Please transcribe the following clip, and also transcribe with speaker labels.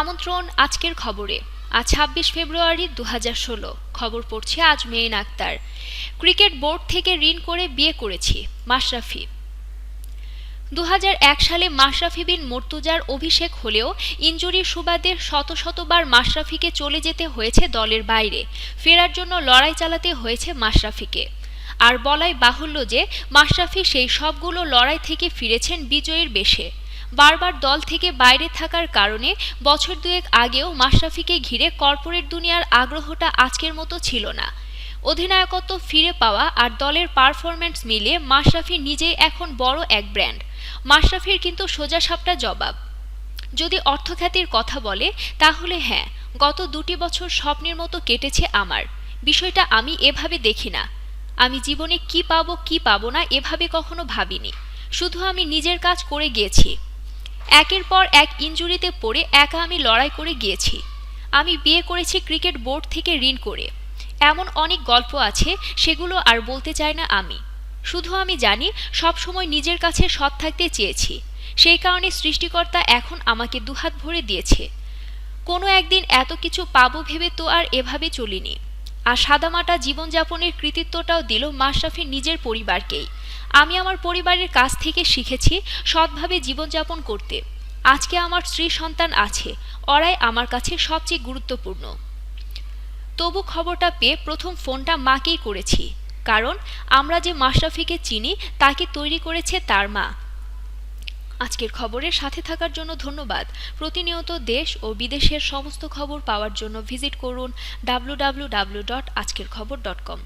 Speaker 1: আমন্ত্রণ আজকের খবরে। আজ ছাব্বিশ ফেব্রুয়ারি দুহাজার ষোলো। খবর পড়ছে আজ মেইন আক্তার। ক্রিকেট বোর্ড থেকে ঋণ করে বিয়ে করেছি, মাশরাফি। দু হাজার এক সালে মাশরাফি বিন মর্তুজার অভিষেক হলেও ইঞ্জুরির সুবাদে শত শতবার মাশরাফিকে চলে যেতে হয়েছে দলের বাইরে। ফেরার জন্য লড়াই চালাতে হয়েছে মাশরাফিকে। আর বলাই বাহুল্য যে মাশরাফি সেই সবগুলো লড়াই থেকে ফিরেছেন বিজয়ীর বেশে। বারবার দল থেকে বাইরে থাকার কারণে বছর দুয়েক আগেও মাশরাফিকে ঘিরে কর্পোরেট দুনিয়ার আগ্রহটা আজকের মতো ছিল না। অধিনায়কত্ব ফিরে পাওয়া আর দলের পারফরম্যান্স মিলে মাশরাফি নিজেই এখন বড় এক ব্র্যান্ড। মাশরাফির কিন্তু সোজাসাপটা জবাব। যদি অর্থখ্যাতির কথা বলে, তাহলে হ্যাঁ গত দুটি বছর স্বপ্নের মতো কেটেছে আমার। বিষয়টা আমি এভাবে দেখি না। আমি জীবনে কি পাবো কি পাবো না, এভাবে কখনো ভাবিনি। শুধু আমি নিজের কাজ করে গিয়েছি। একের পর এক ইঞ্জুরিতে পড়ে একা আমি লড়াই করে গিয়েছি। আমি বিয়ে করেছি ক্রিকেট বোর্ড থেকে ঋণ করে। এমন অনেক গল্প আছে, সেগুলো আর বলতে চাই না আমি। শুধু আমি জানি সব সময় নিজের কাছে সৎ থাকতে চেয়েছি। সেই কারণে সৃষ্টিকর্তা এখন আমাকে দুহাত ভরে দিয়েছে। কোনো একদিন এত কিছু পাবো ভেবে তো আর এভাবে চলিনি। আর সাদামাটা জীবনযাপনের কৃতিত্বটাও দিল মাশরাফির নিজের পরিবারকেই। আমি আমার পরিবারের কাছ থেকে শিখেছি সৎভাবে জীবনযাপন করতে। আজকে আমার স্ত্রী সন্তান আছে, ওরাই আমার কাছে সবচেয়ে গুরুত্বপূর্ণ। তবু খবরটা পেয়ে প্রথম ফোনটা মাকেই করেছি, কারণ আমরা যে মাশরাফিকে চিনি, তাকে তৈরি করেছে তার মা। আজকের খবরের সাথে থাকার জন্য ধন্যবাদ। প্রতিনিয়ত দেশ ও বিদেশের সমস্ত খবর পাওয়ার জন্য ভিজিট করুন ডাব্লু আজকের খবর ডট কম